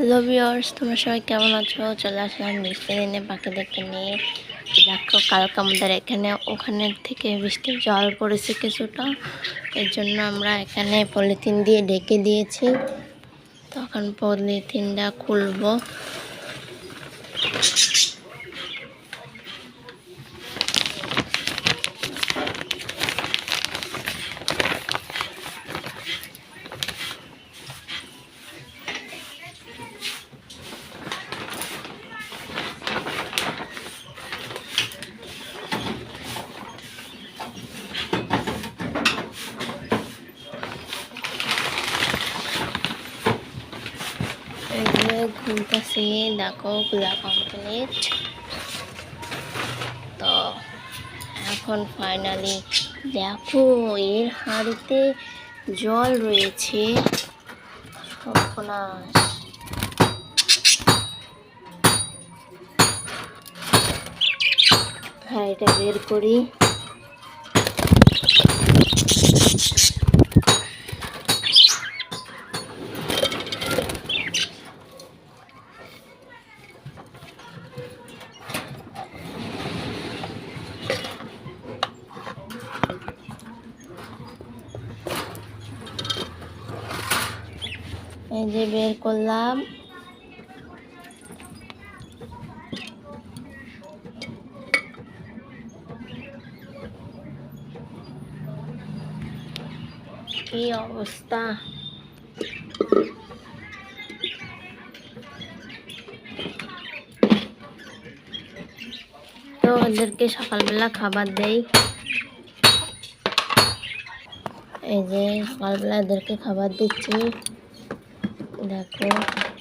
Hello viewers তোমরা সবাই কেমন আছো? চলে আসলাম বৃষ্টির দিনে পাখিদেরকে নিয়ে। দেখো, কালকে আমাদের এখানে, ওখানে থেকে বৃষ্টির জল পড়েছে কিছুটা। এর জন্য আমরা এখানে পলিথিন দিয়ে ডেকে দিয়েছি। তখন পলিথিনটা খুলবো। ঘুমতেছি, দেখো পূজা কমপ্লিট তো এখন ফাইনালি দেখো এর হাঁড়িতে জল রয়েছে। সর্বনাশ। হাঁড়িটা বের করি। এই যে বের করলাম। কি অবস্থা? তো ওদেরকে সকালবেলা খাবার দেই। এই যে সকালবেলা এদেরকে খাবার দিচ্ছি। দেখো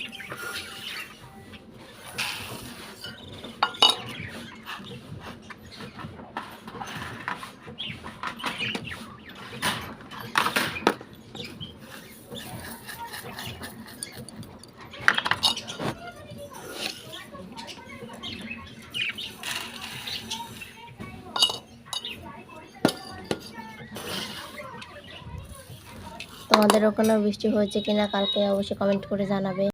তোমাদের ওখানে বৃষ্টি হয়েছে কিনা কালকে অবশ্যই কমেন্ট করে জানাবে।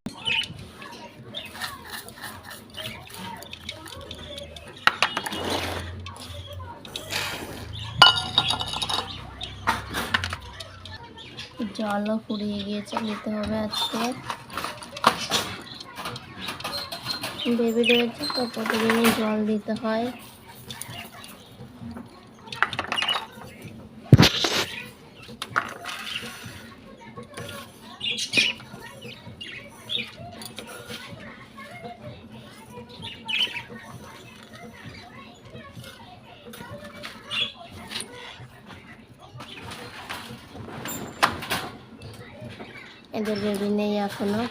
জলও ফুরিয়ে গিয়েছে, নিতে হবে আজকে। বেবি রয়েছে তো প্রতিদিনই জল দিতে হয়। এদের বেবি নেই এখনও।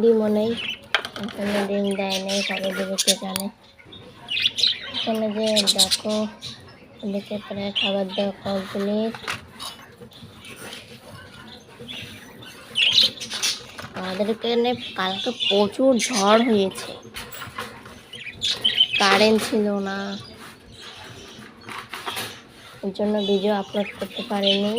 ডিমও নেই। এখানে ডিম দেয় নেই কবে দেবে কে জানে। এখানে যে দেখো, এদিকে প্রায় খাবার দেওয়া কমপ্লিট আমাদের এখানে কালকে প্রচুর ঝড় হয়েছে। কারেন্ট ছিল না। এর জন্য ভিডিও আপলোড করতে পারিনি।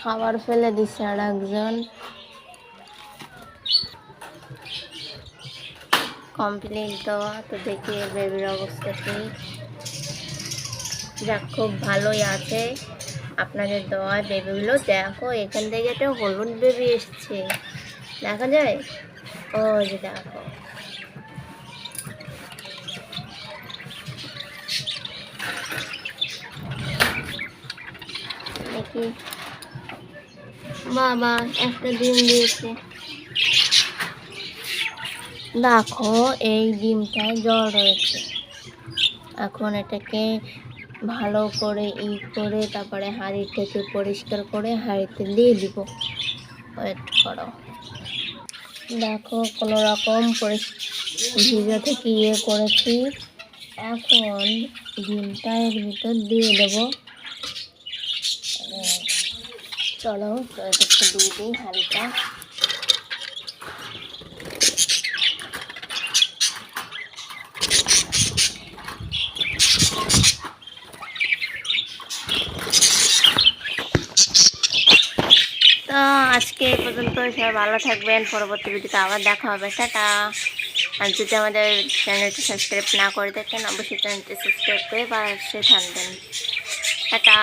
খাবার ফেলে দিচ্ছে আর একজন। কমপ্লেন দেওয়া তো দেখি বেবির অবস্থা কি। যাক, খুব ভালোই আছে। আপনাদের দেওয়ায় বেবিগুলো দেখো, এখান থেকে একটা হলুদ বেবি এসছে। দেখা যায়? ও যে দেখো। দেখি বাবা, একটা ডিম দিয়েছে। দেখো, এই ডিমটায় জল রয়েছে এখন এটাকে ভালো করে ই করে, তারপরে হাঁড়ি পরিষ্কার করে হাঁড়িতে দিয়ে দিব। ওয়েট করো। দেখো, কোনো রকম ভিজা থেকে ইয়ে করেছি। এখন ডিমটা এর ভিতর দিয়ে দেবো। চলো একটু দিয়ে দিই হালকা তো আজকে এই পর্যন্ত সবাই ভালো থাকবেন, পরবর্তী ভিডিওতে আবার দেখা হবে। টাটা। আর যদি আমাদের চ্যানেলটি সাবস্ক্রাইব না করে থাকেন, অবশ্যই চ্যানেলটি সাবস্ক্রাইব করে পাশে থাকবেন। টাটা।